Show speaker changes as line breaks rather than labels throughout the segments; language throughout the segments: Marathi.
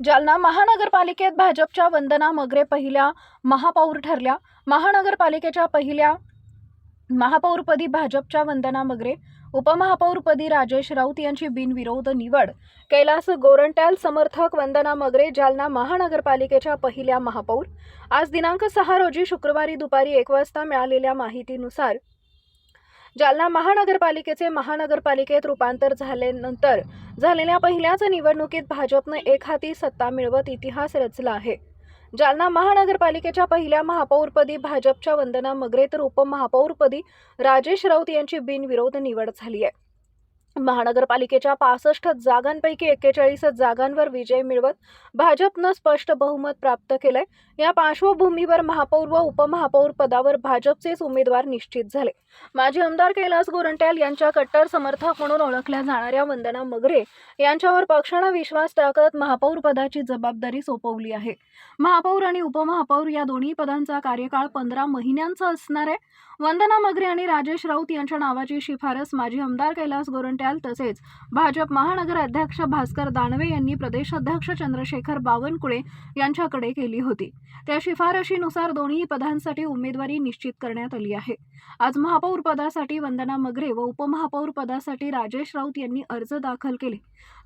जालना महानगरपालिकेत भाजपच्या वंदना मगरे पहिल्या महापौर ठरल्या. महानगरपालिकेच्या पहिल्या महापौरपदी भाजपच्या वंदना मगरे उपमहापौरपदी राजेश राऊत यांची बिनविरोध निवड. कैलास गोरंट्याल समर्थक वंदना मगरे जालना महानगरपालिकेच्या पहिल्या महापौर. आज दिनांक सहा रोजी शुक्रवारी दुपारी एक वाजता मिळालेल्या माहितीनुसार जालना महानगरपालिकेचे महानगरपालिकेत रूपांतर झाल्यानंतर झालेल्या पहिल्याच निवडणुकीत भाजपनं एक हाती सत्ता मिळवत इतिहास रचला आहे. जालना महानगरपालिकेच्या पहिल्या महापौरपदी भाजपच्या वंदना मगरे तर उपमहापौरपदी राजेश राऊत यांची बिनविरोध निवड झाली आहे. महानगरपालिकेच्या पासष्ट जागांपैकी एक्केचाळीस जागांवर विजय मिळवत भाजपनं स्पष्ट बहुमत प्राप्त केलंय. या पार्श्वभूमीवर महापौर व उपमहापौर पदावर भाजपचेच उमेदवार निश्चित झाले. माजी आमदार कैलास गोरंट्याल यांच्या कट्टर समर्थक म्हणून ओळखल्या जाणाऱ्या वंदना मगरे यांच्यावर पक्षानं विश्वास टाकत महापौर पदाची जबाबदारी सोपवली आहे. महापौर आणि उपमहापौर या दोन्ही पदांचा कार्यकाळ पंधरा महिन्यांचा असणार आहे. वंदना मगरे आणि राजेश राऊत यांच्या नावाची शिफारस माजी आमदार कैलास गोरंट्याल तसेच. भाजप महानगर अध्यक्ष भास्कर दानवे यांनी प्रदेशाध्यक्ष चंद्रशेखर बावनकुळे यांच्याकडे केली होती. त्या शिफारशीनुसार दोन्ही पदांसाठी उमेदवारी निश्चित करण्यात आली आहे. आज महापौर पदासाठी वंदना मगरे व उपमहापौर पदासाठी राजेश राऊत यांनी अर्ज दाखल केले.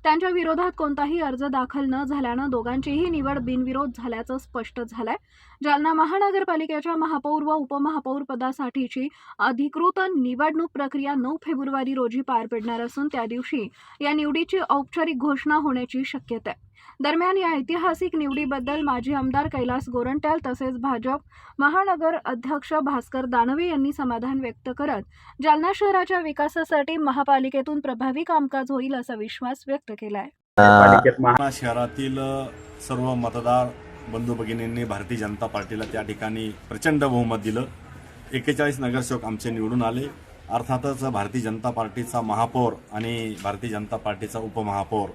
त्यांच्या विरोधात कोणताही अर्ज दाखल न झाल्यानं दोघांचीही निवड बिनविरोध झाल्याचं स्पष्ट झालंय. जालना महानगरपालिकेच्या महापौर व उपमहापौर पदासाठीची अधिकृत निवडणूक प्रक्रिया नऊ फेब्रुवारी रोजी पार पडणार असून त्या दिवशी या निवडीची औपचारिक घोषणा होण्याची शक्यता आहे. दरम्यान या ऐतिहासिक निवडीबद्दल माजी आमदार कैलास गोरंट्याल तसेच भाजप महानगर अध्यक्ष भास्कर दानवे यांनी समाधान व्यक्त करत जालना शहराच्या विकासासाठी महापालिकेतून प्रभावी कामकाज होईल असा विश्वास व्यक्त केलाय.
शहरातील सर्व मतदार बंधू भगिनींनी भारतीय जनता पार्टीला त्या ठिकाणी प्रचंड बहुमत दिलं. एक्केचाळीस नगरसेवक आमचे निवडून आले. अर्थातच भारतीय जनता पार्टीचा महापौर आणि भारतीय जनता पार्टीचा उपमहापौर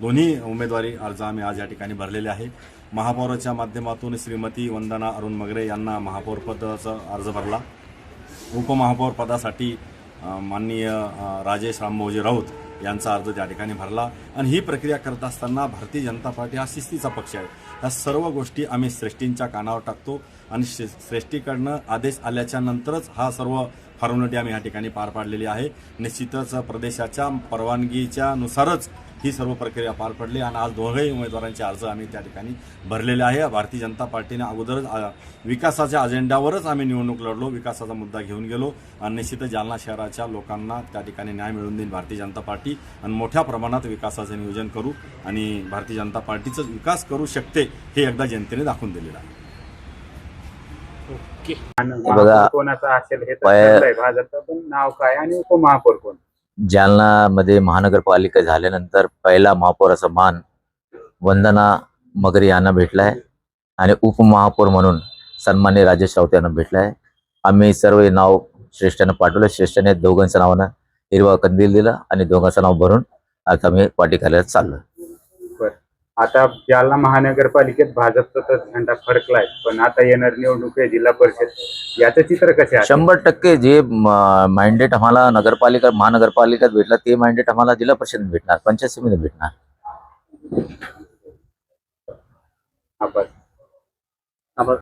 दोन्ही उमेदवारी अर्ज आम्ही आज या ठिकाणी भरलेले आहे. महापौराच्या माध्यमातून श्रीमती वंदना अरुण मगरे यांना महापौरपदाचा अर्ज भरला. उपमहापौर पदासाठी माननीय राजेश रामभाऊजी राऊत यांचा अर्ज त्या ठिकाणी भरला. आणि ही प्रक्रिया करत असताना भारतीय जनता पार्टी हा शिस्तीचा पक्ष आहे. या सर्व गोष्टी आम्ही श्रेष्ठींच्या कानावर टाकतो आणि श्रेष्ठीकडनं आदेश आल्याच्या नंतरच हा सर्व फॉर्मॅलिटी आम्ही या ठिकाणी पार पाडलेली आहे. निश्चितच प्रदेशाच्या परवानगीच्या नुसारच ही सर्व प्रक्रिया पार पडली आणि आज दोघंही उमेदवारांचे अर्ज आम्ही त्या ठिकाणी भरलेले आहे. भारतीय जनता पार्टीने अगोदरच विकासाच्या अजेंड्यावरच आम्ही निवडणूक लढलो विकासाचा मुद्दा घेऊन गेलो आणि निश्चितच जालना शहराच्या लोकांना त्या ठिकाणी न्याय मिळवून देईल भारतीय जनता पार्टी आणि मोठ्या प्रमाणात विकासाचं नियोजन करू आणि भारतीय जनता पार्टीचाच विकास करू शकते हे एकदा जनतेने दाखवून दिलेलं आहे.
बघा,
असेल हे तर. भाजपचं पण नाव काय आणि उपमहापौर कोण?
जालनामध्ये महानगरपालिका झाल्यानंतर पहिला महापौराचा मान वंदना मगरी यांना भेटला आहे आणि उपमहापौर म्हणून सन्मान्य राजेश राऊत यांना भेटला आहे आम्ही सर्व नाव श्रेष्ठांना पाठवलं. श्रेष्ठाने दोघांच्या नावानं हिरवा कंदील दिला आणि दोघांचं नाव भरून आता आम्ही पार्टी कार्यालयात चाललो
आता जालना महानगरपालिकेत भाजपचा तर झेंडा फडकलाय पण आता येणार निवडणूक आहे जिल्हा परिषद. याचं चित्र कसे आहे?
शंभर टक्के जे माइंडेट आम्हाला नगरपालिका महानगरपालिकेत भेटला ते माइंडेट आम्हाला जिल्हा परिषदेत भेटणार पंचायत समितीत भेटणार.
आपण